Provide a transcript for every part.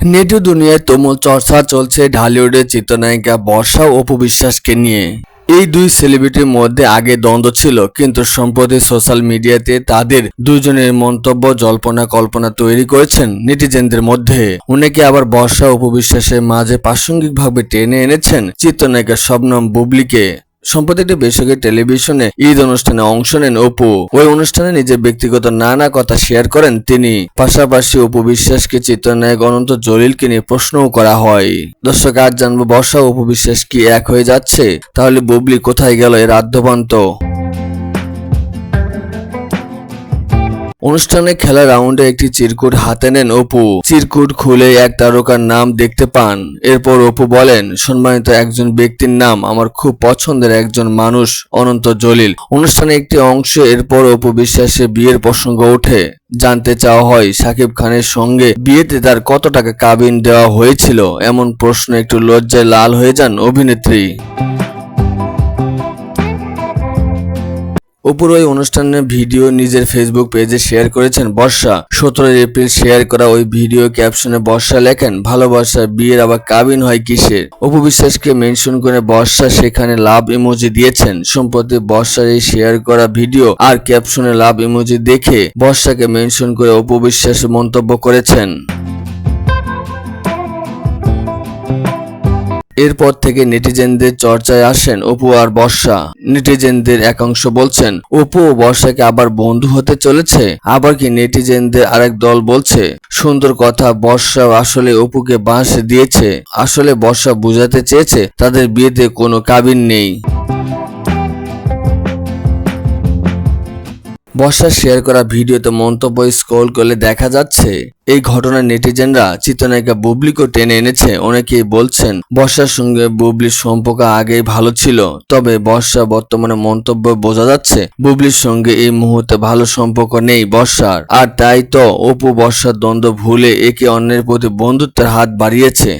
নেটু দুনিয়ায় তুমুল চর্চা চলছে ঢালিউডের চিত্রনায়িকা বর্ষা ও অপু বিশ্বাসকে নিয়ে। এই দুই সেলিব্রিটির মধ্যে আগে দ্বন্দ্ব ছিল, কিন্তু সম্প্রতি সোশ্যাল মিডিয়াতে তাদের দুজনের মন্তব্য, জল্পনা, কল্পনা তৈরি করেছেন নেটিজেনদের মধ্যে। অনেকে আবার বর্ষা ও অপু বিশ্বাসের মাঝে প্রাসঙ্গিকভাবে টেনে এনেছেন চিত্রনায়িকা শবনম বুবলিকে। সম্প্রতি একটি বেসরকারি টেলিভিশনে ঈদ অনুষ্ঠানে অংশ নেন অপু। ওই অনুষ্ঠানে নিজের ব্যক্তিগত নানা কথা শেয়ার করেন তিনি। পাশাপাশি অপু বিশ্বাসকে চিত্রনায়ক অনন্ত জলিলকে নিয়ে প্রশ্নও করা হয়। দর্শক, আজ জানব বর্ষা অপু বিশ্বাস কি এক হয়ে যাচ্ছে? তাহলে বুবলি কোথায় গেল এর আদ্যপান্ত? অনুষ্ঠানে খেলা রাউন্ডে একটি চিরকুট হাতে নেন অপু। চিরকুট খুলে এক তারকার নাম দেখতে পান। এরপর অপু বলেন, সম্মানিত একজন ব্যক্তির নাম আমার খুব পছন্দের একজন মানুষ, অনন্ত জলিল। অনুষ্ঠানে একটি অংশ এরপর অপু বিশ্বাসের বিয়ের প্রসঙ্গ ওঠে। জানতে চাওয়া হয়, সাকিব খানের সঙ্গে বিয়েতে তার কত টাকা কাবিন দেওয়া হয়েছিল? এমন প্রশ্ন একটু লজ্জায় লাল হয়ে যান অভিনেত্রী। অপুর ওই অনুষ্ঠানের ভিডিও নিজের ফেসবুক পেজে শেয়ার করেছেন বর্ষা। সতেরোই এপ্রিল শেয়ার করা ওই ভিডিও ক্যাপশনে বর্ষা লেখেন ভালোবাসা বিয়ের আবার কাবিন হয় কিসের? অপু বিশ্বাসকে মেনশন করে বর্ষা সেখানে লাভ ইমোজি দিয়েছেন। সম্প্রতি বর্ষার এই শেয়ার করা ভিডিও আর ক্যাপশনে লাভ ইমোজি দেখে বর্ষাকে মেনশন করে অপু বিশ্বাস মন্তব্য করেছেন। এরপর থেকে নেটিজেনদের চর্চায় আসেন অপু আর বর্ষা। নেটিজেনদের একাংশ বলছেন, অপু ও বর্ষাকে আবার বন্ধু হতে চলেছে, আবার কি নেটিজেনদের আরেক দল বলছে? সুন্দর কথা বর্ষা আসলে অপুকে বাঁশ দিয়েছে। আসলে বর্ষা বুঝাতে চেয়েছে, তাদের বিয়েতে কোনো কাবিন নেই। বর্ষার শেয়ার করা ভিডিওতে মন্তব্য স্ক্রল করলে দেখা যাচ্ছে, এই ঘটনায় নেটিজেনরা চিত্রনায়িকা বুবলিকে টেনে এনেছে। অনেকেই বলছেন, বর্ষার সঙ্গে বুবলির সম্পর্ক আগেই ভালো ছিল, তবে বর্ষা বর্তমানে মন্তব্য বোঝা যাচ্ছে, বুবলির সঙ্গে এই মুহূর্তে ভালো সম্পর্ক নেই বর্ষার। আর তাই তো অপু বর্ষার দ্বন্দ্ব ভুলে একে অন্যের প্রতি বন্ধুত্বের হাত বাড়িয়েছে।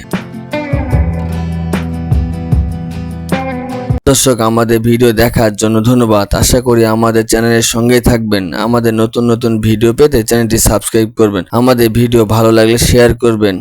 দর্শক, আমাদের ভিডিও দেখার জন্য ধন্যবাদ। আশা করি আমাদের চ্যানেলের সঙ্গে থাকবেন। আমাদের নতুন নতুন ভিডিও পেতে চ্যানেলটি সাবস্ক্রাইব করবেন। আমাদের ভিডিও ভালো লাগলে শেয়ার করবেন।